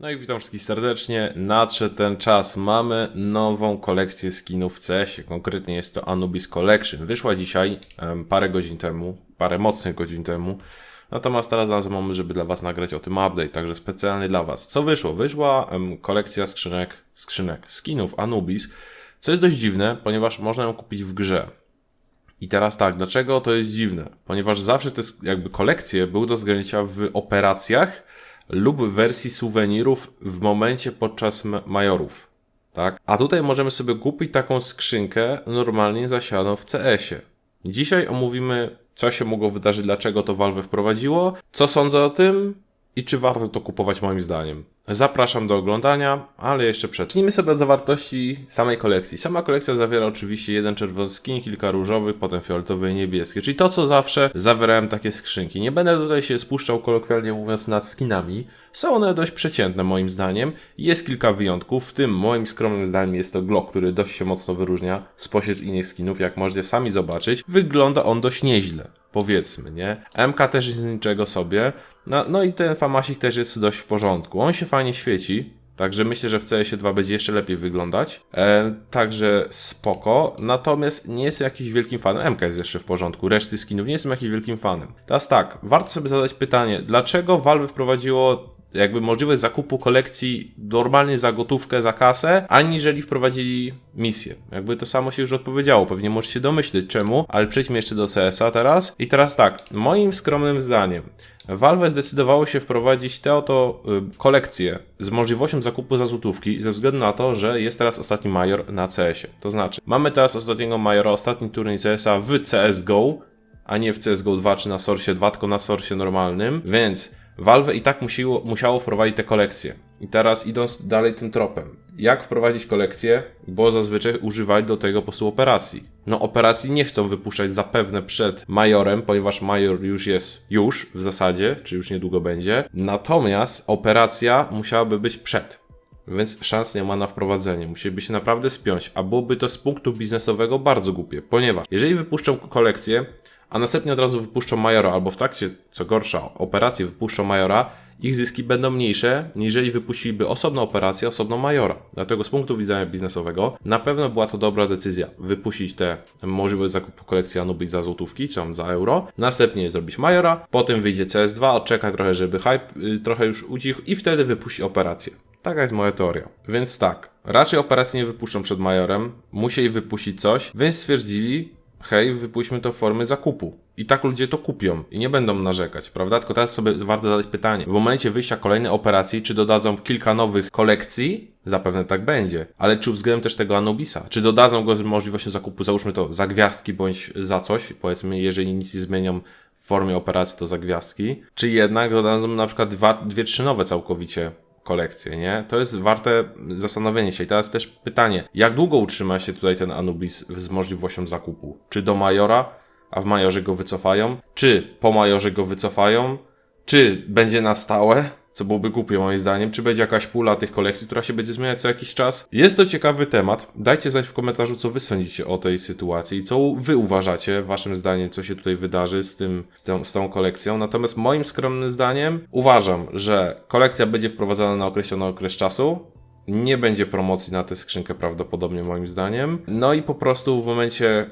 No i witam wszystkich serdecznie. Nadszedł ten czas. Mamy nową kolekcję skinów w CS-ie. Konkretnie jest to Anubis Collection. Wyszła dzisiaj, parę godzin temu, parę mocnych godzin temu. Natomiast teraz moment, żeby dla Was nagrać o tym update, także specjalnie dla Was. Co wyszło? Wyszła kolekcja skrzynek, skrzynek, skinów Anubis, co jest dość dziwne, ponieważ można ją kupić w grze. I teraz tak, dlaczego to jest dziwne? Ponieważ zawsze te jakby kolekcje były do zgarnięcia w operacjach lub w wersji suwenirów w momencie podczas majorów. Tak? A tutaj możemy sobie kupić taką skrzynkę normalnie zasianą w CS-ie. Dzisiaj omówimy, co się mogło wydarzyć, dlaczego to Valve wprowadziło, co sądzę o tym i czy warto to kupować moim zdaniem. Zapraszam do oglądania, ale jeszcze przed. Zacznijmy sobie od zawartości samej kolekcji. Sama kolekcja zawiera oczywiście jeden czerwony skin, kilka różowych, potem fioletowe i niebieskie, czyli to co zawsze zawierałem takie skrzynki. Nie będę tutaj się spuszczał kolokwialnie mówiąc nad skinami. Są one dość przeciętne moim zdaniem. Jest kilka wyjątków, w tym moim skromnym zdaniem jest to Glock, który dość się mocno wyróżnia spośród innych skinów, jak możecie sami zobaczyć. Wygląda on dość nieźle powiedzmy, nie? MK też jest niczego sobie. No, no i ten Famasik też jest dość w porządku. On się fajnie świeci, także myślę, że w CS2 będzie jeszcze lepiej wyglądać. E, także spoko. Natomiast nie jestem jakimś wielkim fanem. MK jest jeszcze w porządku. Reszty skinów nie jestem jakimś wielkim fanem. Teraz tak, warto sobie zadać pytanie, dlaczego Valve wprowadziło jakby możliwość zakupu kolekcji normalnie za gotówkę, za kasę, aniżeli wprowadzili misję. Jakby to samo się już odpowiedziało, pewnie możecie się domyśleć czemu, ale przejdźmy jeszcze do CS-a teraz. I teraz tak, moim skromnym zdaniem, Valve zdecydowało się wprowadzić tę oto y, kolekcję z możliwością zakupu za złotówki ze względu na to, że jest teraz ostatni major na CS-ie. To znaczy, mamy teraz ostatniego majora, ostatni turniej CS-a w CSGO, a nie w CSGO 2 czy na Source 2, tylko na Source normalnym, więc Valve i tak musiło, musiało wprowadzić te kolekcje. I teraz idąc dalej tym tropem. Jak wprowadzić kolekcję? Bo zazwyczaj używali do tego po prostu operacji. No operacji nie chcą wypuszczać zapewne przed majorem, ponieważ major już jest już w zasadzie, czy już niedługo będzie. Natomiast operacja musiałaby być przed. Więc szans nie ma na wprowadzenie. Musieliby się naprawdę spiąć, a byłoby to z punktu biznesowego bardzo głupie, ponieważ jeżeli wypuszczą kolekcję, a następnie od razu wypuszczą Majora, albo w trakcie, co gorsza, operacji wypuszczą Majora, ich zyski będą mniejsze, niżeli wypuściliby osobną operację, osobną Majora. Dlatego z punktu widzenia biznesowego na pewno była to dobra decyzja wypuścić tę możliwość zakupu kolekcji Anubis za złotówki, czy tam za euro, następnie zrobić Majora, potem wyjdzie CS2, odczeka trochę, żeby hype y, trochę już ucichł i wtedy wypuści operację. Taka jest moja teoria. Więc tak, raczej operacji nie wypuszczą przed Majorem, musieli wypuścić coś, więc stwierdzili, hej, wypuśćmy to w formie zakupu. I tak ludzie to kupią i nie będą narzekać, prawda? Tylko teraz sobie warto zadać pytanie. W momencie wyjścia kolejnej operacji, czy dodadzą kilka nowych kolekcji? Zapewne tak będzie. Ale czy uwzględnią też tego Anubisa? Czy dodadzą go z możliwością zakupu, załóżmy to, za gwiazdki bądź za coś? Powiedzmy, jeżeli nic nie zmienią w formie operacji, to za gwiazdki. Czy jednak dodadzą na przykład dwa, dwie, trzy nowe całkowicie kolekcje, nie? To jest warte zastanowienia się. I teraz też pytanie, jak długo utrzyma się tutaj ten Anubis z możliwością zakupu? Czy do Majora, a w Majorze go wycofają? Czy po Majorze go wycofają? Czy będzie na stałe? Co byłoby głupie moim zdaniem. Czy będzie jakaś pula tych kolekcji, która się będzie zmieniać co jakiś czas? Jest to ciekawy temat. Dajcie znać w komentarzu, co wy sądzicie o tej sytuacji. Co wy uważacie, waszym zdaniem, co się tutaj wydarzy z, tym, z, tą, z tą kolekcją. Natomiast moim skromnym zdaniem uważam, że kolekcja będzie wprowadzona na określony okres czasu. Nie będzie promocji na tę skrzynkę prawdopodobnie moim zdaniem. No i po prostu w momencie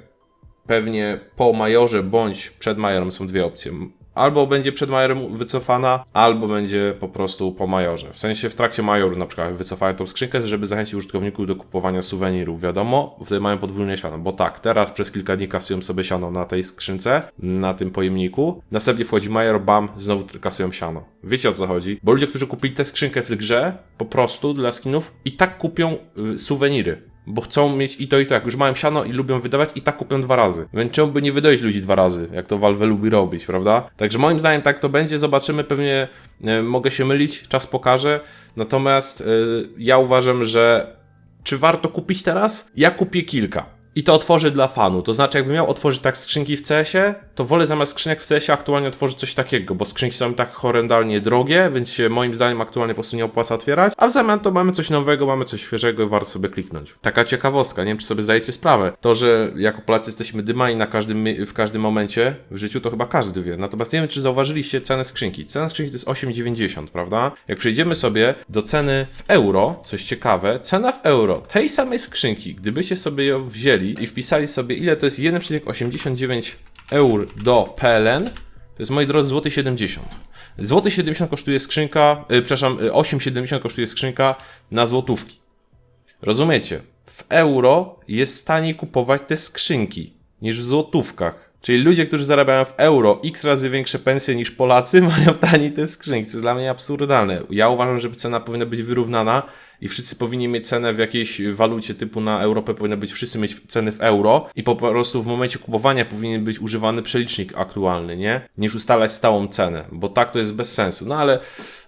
pewnie po majorze bądź przed majorem są dwie opcje. Albo będzie przed majorem wycofana, albo będzie po prostu po majorze. W sensie w trakcie majoru na przykład wycofają tą skrzynkę, żeby zachęcić użytkowników do kupowania suwenirów. Wiadomo, wtedy mają podwójne siano, bo tak, teraz przez kilka dni kasują sobie siano na tej skrzynce, na tym pojemniku. Następnie wchodzi major, bam, znowu kasują siano. Wiecie o co chodzi? Bo ludzie, którzy kupili tę skrzynkę w grze, po prostu dla skinów, i tak kupią y, suweniry bo chcą mieć i to i to. Jak już mają siano i lubią wydawać, i tak kupią dwa razy. Więc czemu by nie wydoić ludzi dwa razy, jak to Valve lubi robić, prawda? Także moim zdaniem tak to będzie. Zobaczymy, pewnie e, mogę się mylić, czas pokaże. Natomiast e, ja uważam, że czy warto kupić teraz? Ja kupię kilka. I to otworzy dla fanu. To znaczy, jakbym miał otworzyć tak skrzynki w CS-ie, to wolę zamiast skrzynek w CS-ie aktualnie otworzyć coś takiego, bo skrzynki są tak horrendalnie drogie, więc się moim zdaniem aktualnie po prostu nie opłaca otwierać. A w zamian to mamy coś nowego, mamy coś świeżego i warto sobie kliknąć. Taka ciekawostka, nie wiem czy sobie zdajecie sprawę. To, że jako Polacy jesteśmy dymani na każdym, w każdym momencie w życiu, to chyba każdy wie. Natomiast nie wiem, czy zauważyliście cenę skrzynki. Cena skrzynki to jest 8,90, prawda? Jak przejdziemy sobie do ceny w euro, coś ciekawe, cena w euro tej samej skrzynki, gdybyście sobie ją wzięli i wpisali sobie, ile to jest 1,89 eur do PLN, to jest, moi drodzy, złoty 70. Złoty 70 kosztuje skrzynka, y, przepraszam, y, 8,70 kosztuje skrzynka na złotówki. Rozumiecie? W euro jest taniej kupować te skrzynki niż w złotówkach. Czyli ludzie, którzy zarabiają w euro x razy większe pensje niż Polacy, mają taniej te skrzynki, co jest dla mnie absurdalne. Ja uważam, że cena powinna być wyrównana i wszyscy powinni mieć cenę w jakiejś walucie typu na Europę, powinno być wszyscy mieć ceny w euro i po prostu w momencie kupowania powinien być używany przelicznik aktualny, nie? Niż ustalać stałą cenę, bo tak to jest bez sensu. No ale,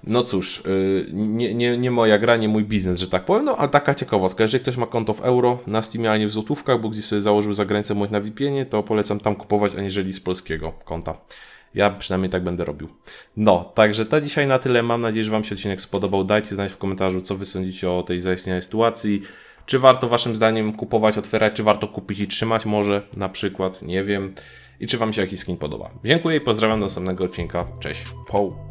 no cóż, yy, nie, nie, nie moja gra, nie mój biznes, że tak powiem, no ale taka ciekawostka. Jeżeli ktoś ma konto w euro na Steamie, a nie w złotówkach, bo gdzieś sobie założył za granicę bądź na VPN-ie, to polecam tam kupować, aniżeli z polskiego konta. Ja przynajmniej tak będę robił. No, także to dzisiaj na tyle. Mam nadzieję, że Wam się odcinek spodobał. Dajcie znać w komentarzu, co Wy sądzicie o tej zaistniałej sytuacji. Czy warto Waszym zdaniem kupować, otwierać, czy warto kupić i trzymać może na przykład, nie wiem. I czy Wam się jakiś skin podoba. Dziękuję i pozdrawiam do następnego odcinka. Cześć. Po.